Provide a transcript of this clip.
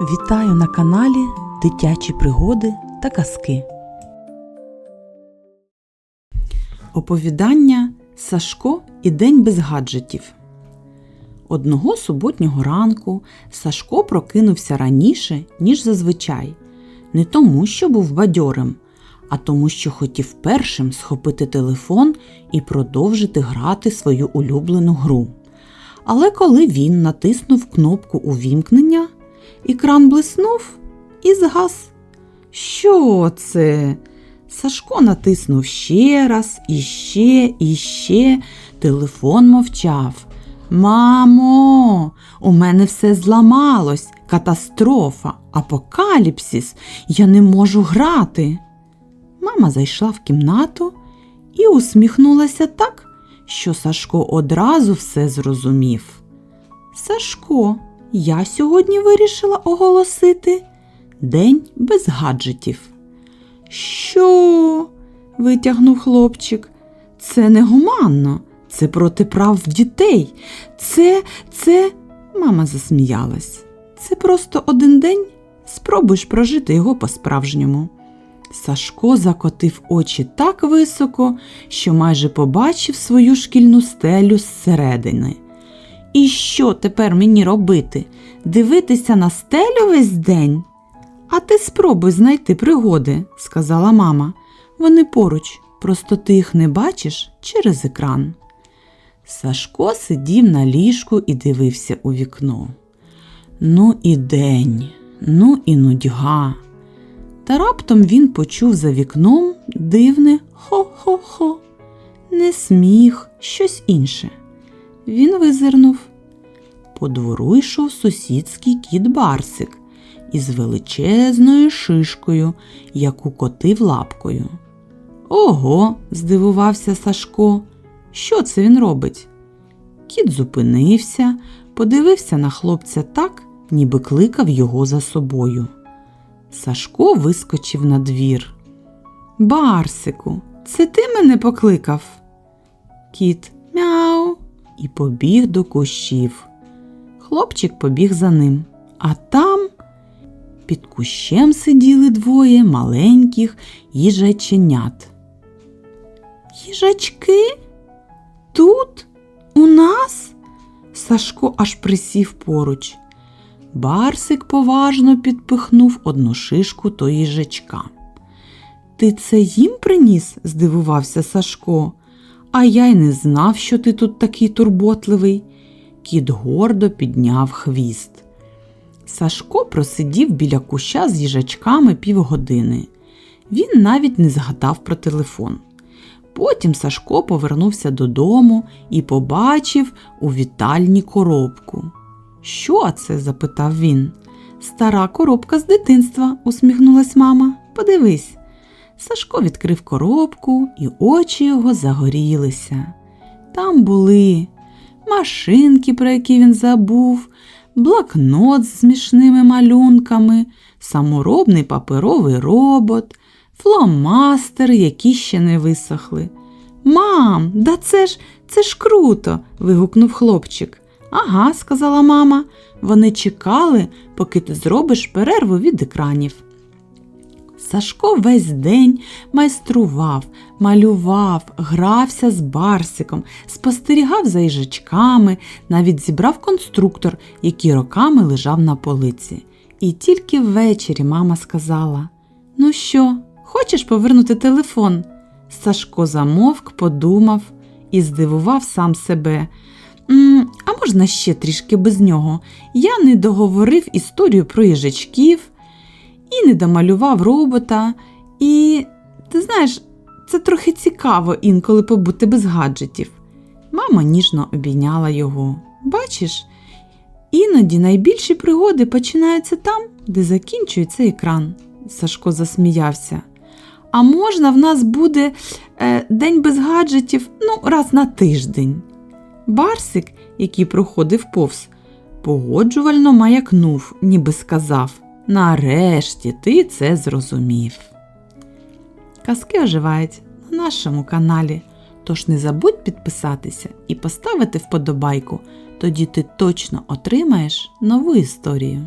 Вітаю на каналі Дитячі пригоди та казки. Оповідання Сашко і День без гаджетів. Одного суботнього ранку Сашко прокинувся раніше, ніж зазвичай, не тому, що був бадьорим, а тому, що хотів першим схопити телефон і продовжити грати свою улюблену гру. Але коли він натиснув кнопку увімкнення, екран блиснув і згас. Що це? Сашко натиснув ще раз, і ще, ще. Телефон мовчав. Мамо, у мене все зламалось, катастрофа, апокаліпсис, я не можу грати. Мама зайшла в кімнату і усміхнулася так, що Сашко одразу все зрозумів. Сашко, я сьогодні вирішила оголосити День без гаджетів. Що? витягнув хлопчик. Це негуманно, це проти прав дітей. Це, це. Мама засміялась. Це просто один день. Спробуєш прожити його по-справжньому. Сашко закотив очі так високо, що майже побачив свою шкільну стелю зсередини. І що тепер мені робити? Дивитися на стелю весь день? А ти спробуй знайти пригоди, сказала мама. Вони поруч, просто ти їх не бачиш через екран. Сашко сидів на ліжку і дивився у вікно. Ну і день, ну і нудьга. Та раптом він почув за вікном дивне хо-хо-хо. Не сміх, щось інше. Він визирнув. По двору йшов сусідський кіт Барсик із величезною шишкою, яку котив лапкою. Ого, здивувався Сашко. Що це він робить? Кіт зупинився, подивився на хлопця так, ніби кликав його за собою. Сашко вискочив на двір. Барсику, це ти мене покликав? Кіт мяу і побіг до кущів. Хлопчик побіг за ним, а там під кущем сиділи двоє маленьких їжаченят. Їжачки? Тут? У нас? Сашко аж присів поруч. Барсик поважно підпихнув одну шишку до їжачка. Ти це їм приніс? здивувався Сашко. А я й не знав, що ти тут такий турботливий. Кіт гордо підняв хвіст. Сашко просидів біля куща з їжачками півгодини. Він навіть не згадав про телефон. Потім Сашко повернувся додому і побачив у вітальні коробку. Що це? запитав він. Стара коробка з дитинства, усміхнулась мама. Подивись. Сашко відкрив коробку, і очі його загорілися. Там були машинки, про які він забув, блокнот з смішними малюнками, саморобний паперовий робот, фломастер, які ще не висохли. Мам, да це ж це ж круто. вигукнув хлопчик. Ага, сказала мама. Вони чекали, поки ти зробиш перерву від екранів. Сашко весь день майстрував, малював, грався з барсиком, спостерігав за їжачками, навіть зібрав конструктор, який роками лежав на полиці. І тільки ввечері мама сказала: Ну що, хочеш повернути телефон? Сашко замовк, подумав і здивував сам себе. «М, А можна ще трішки без нього? Я не договорив історію про їжачків і не домалював робота. І, ти знаєш, це трохи цікаво інколи побути без гаджетів. Мама ніжно обійняла його. Бачиш, іноді найбільші пригоди починаються там, де закінчується екран. Сашко засміявся. А можна в нас буде е, день без гаджетів ну, раз на тиждень. Барсик, який проходив повз, погоджувально маякнув, ніби сказав Нарешті ти це зрозумів. Казки оживають на нашому каналі. Тож не забудь підписатися і поставити вподобайку, тоді ти точно отримаєш нову історію.